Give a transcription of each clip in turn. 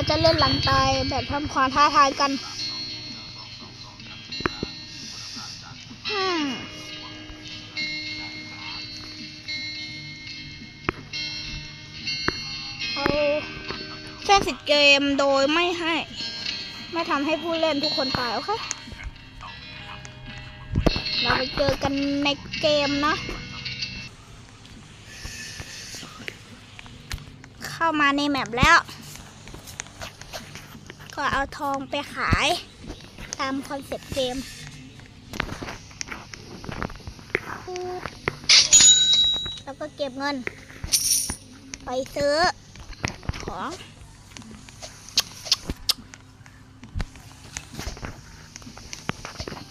เราจะเล่นหลังตายแบบทำความท้าทายกันอืมเอาแค่สิทธิ์เกมโดยไม่ให้ ไม่ทำให้ผู้เล่นทุกคนตายโอเคเราไปเจอกันในเกมนะ เข้ามาในแมปแล้ว ก็เอาทองไปขาย ตามคอนเซ็ปต์เกมแล้วก็เก็บเงิน ไปซื้อของ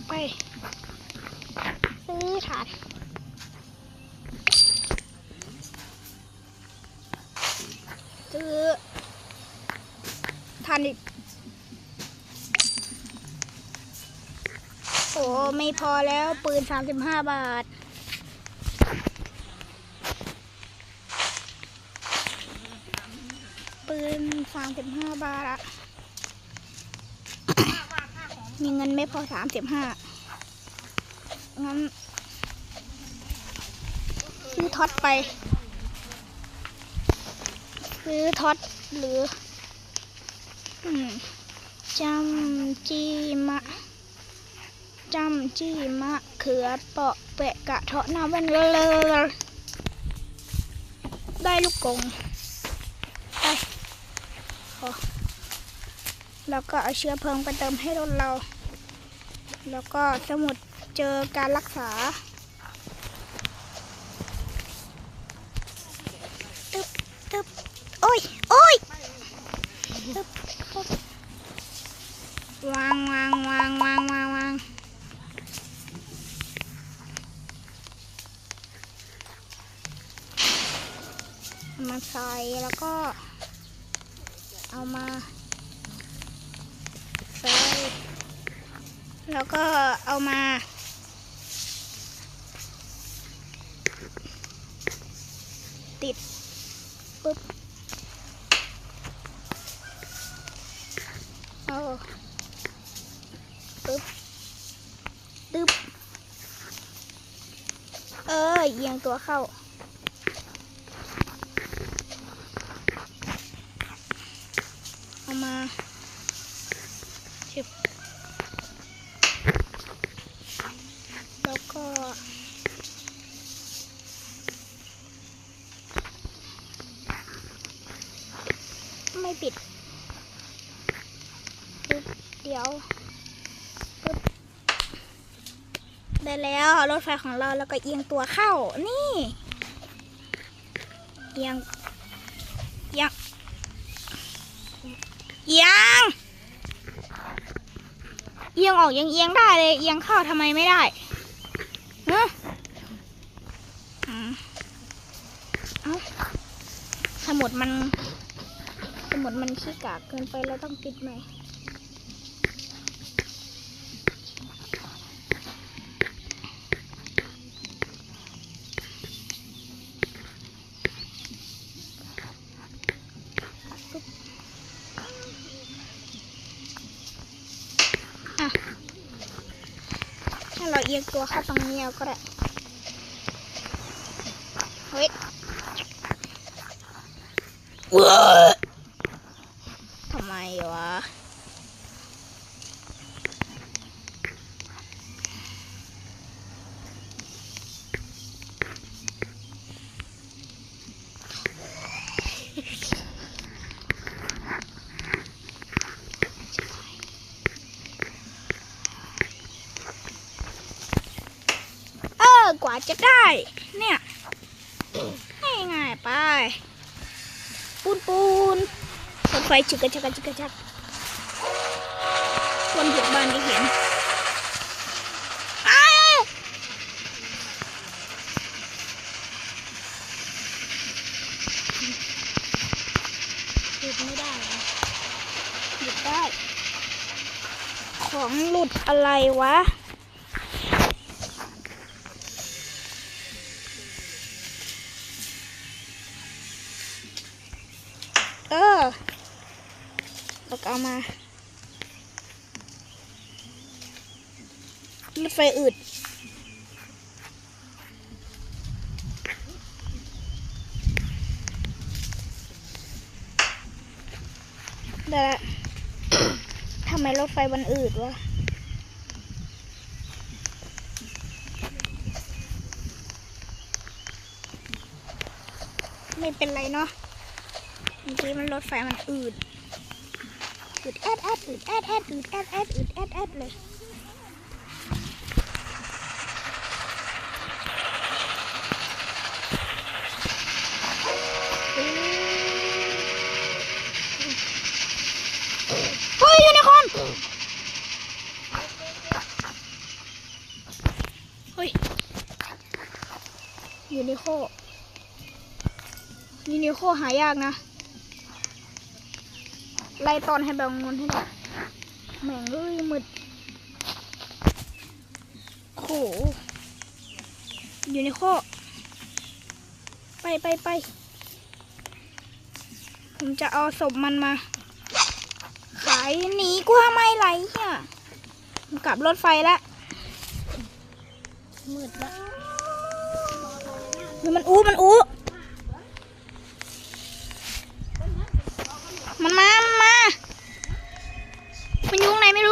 ไปซื้อถ่าน ซื้อถ่านอีก โอ้ไม่ พอแล้วปืน 35 บาท ปืน 35 บาทอะมีเงินไม่พอ 35 งั้นซื้อท็อตไป ซื้อท็อตหรืออืมจำจีมะ จำจีมะเขือเปาะเปะกะเทาะน้ำเวนเลยได้ลูกกงไปพอแล้วก็เอาเชื้อเพลิงไปเติมให้รถเรา แล้วก็สมุดเจอการรักษา ตึ๊บตึ๊บโอ้ยโอ้ยตึ๊บตึ๊บวางวางวางวางวางวางเอามาใส่ แล้วก็ เอามาใส่แล้วก็เอามาติดปุ๊บเอาปุ๊บตึ๊บเออเอียงตัวเข้าเอามาชิบแล้วก็ ไม่ปิดปึ๊บเดี๋ยวปึ๊บ ได้แล้วรถไฟของเราแล้วก็เอียงตัวเข้า นี่ เอียง เอียง เอียง เอียงออกยังเอียงได้เลย เอียงเข้าทำไมไม่ได้เอ้าสมุดมัน สมุดมันขี้กากเกินไปแล้วต้องปิดใหม ให้เราเอียงตัวเข้าตรงนี้เอาก็ได้เฮ้ย ทำไมวะ เออก ว่าจะได้ เนี่ยง่ายๆไปปูนปูนรถไฟจึกกระชักกระชักกระชักคนบุกบ้านได้เห็นหยุดไม่ได้หยุดได้ ของหลุดอะไรวะ แล้วก็เอามารถไฟอืดได้ละทำไมรถไฟมันอืดวะไม่เป็นไรเนาะเมื่อกี้มันรถไฟมันอืด อืดแอดแอดอืดแอดแอดอืดแอดแอดอืดแอดแอดเลยเฮ้ยยูนิคอนเฮ้ยยูนิโคยูนิโคหายากนะ ไล่ตอนให้แบบงนให้ได้แม่งเอ้ยมืดโหยูนิโคไปไปไปผมจะเอาศพมันมา ขายหนีกูทำไมไรเฮียกลับรถไฟแล้วมืดล้วเฮ้ยมันอู้มันอู้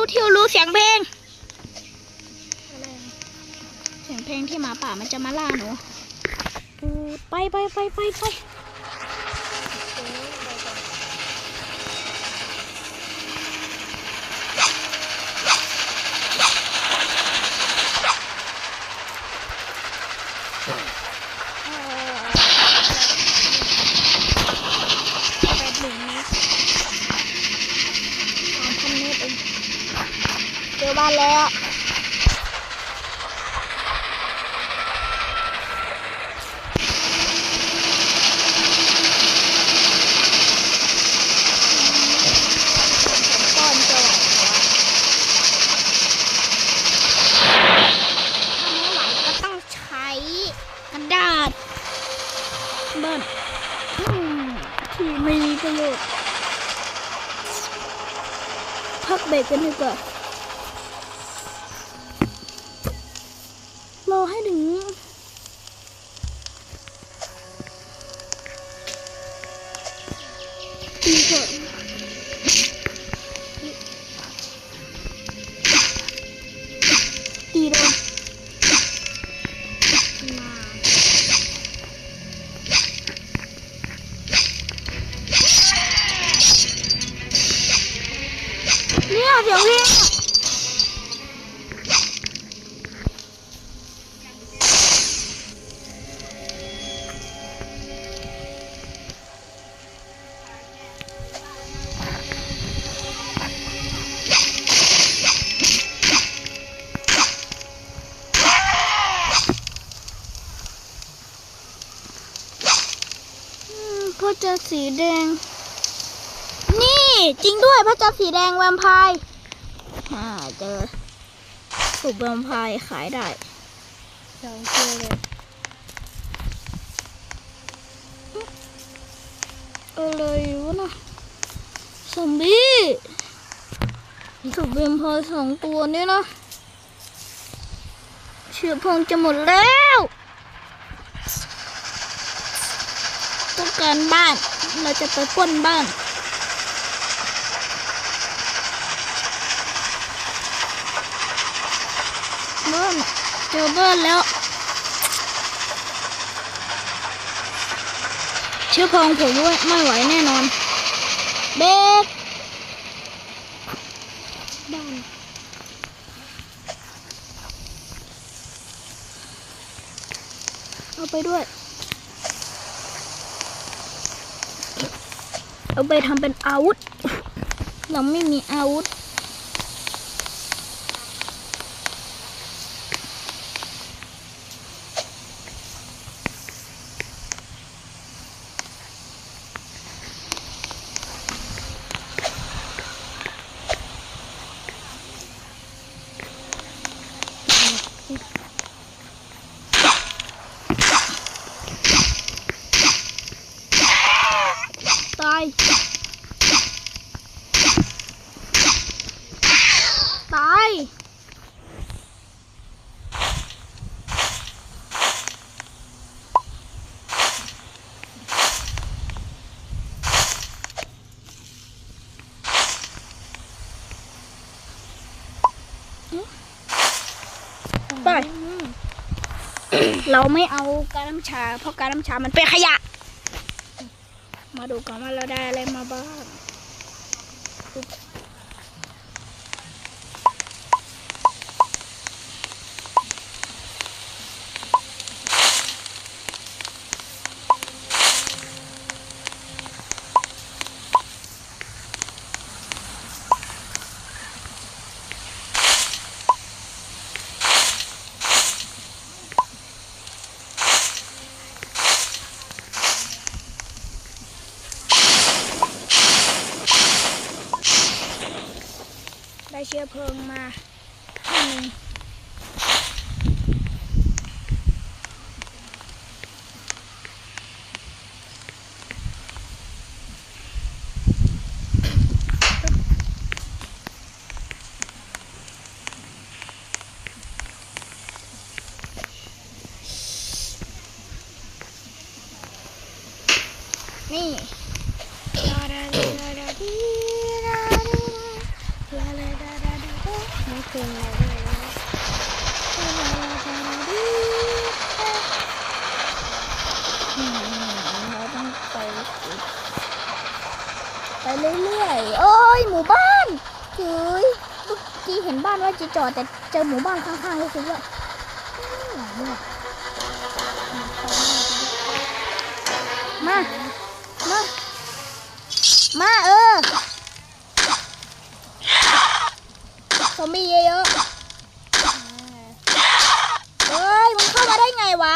มันอยุ่ข้างในไม่รู้ที่รู้เสียงเพลง เสียงเพลงที่หมาป่ามันจะมาล่าหนู ไปไปไปไปไปดหนึ่งเมตรสามพันเมตรเองเจอบ้านแล้ว ก้อนจะไหวเหรอถ้าไม่ไหวก็ต้องใช้กระดา ษเบิ้ลอืมที่ไม่มีประโยชน์พักเบรกกันดีกว่า สีแดง นี่ จริงด้วยพระจันทร์สีแดงแวมไพร์อ่าเจอสูบแวมไพร์ขายได้สองเจอเลยอะไรวะนะซอมบี้สูบแวมไพร์สองตัวนี้นะเชื้อเพลิงจะหมดแล้ว ต้องการบ้าน เราจะไปป้นบ้านเบิ้ลเจอเบิ้ลแล้วเชื้อพลิงผมด้วยไม่ไหวแน่นอน เบกบ้านเอาไปด้วย เอาไปทำเป็นอาวุธ เราไม่มีอาวุธ ตาย เราไม่เอาการน้ำชา เพราะการน้ำชามันเป็นขยะ มาดูกันว่าเราได้อะไรมาบ้าง เชื้อเพลิงมาให้หนึ่งนี่ไม่เพลงอะไรเลยอืมเราต้องไปสิไป เรื่อยๆ โอ้ยหมู่บ้านเฮ้ยเมื่อกี้เห็นบ้านว่าจะจอดแต่เจอหมู่บ้านข้างๆเลยสิว่ามา มา มาเออซอมบี้เยอะๆเฮ้ยมันเข้ามาได้ไงวะ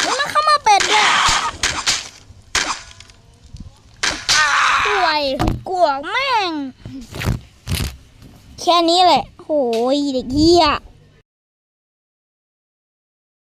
เฮ้ยมันเข้ามาเป็ดเลยป่วยกลัวแม่ง แค่นี้แหละโหยเด็กเหี้ย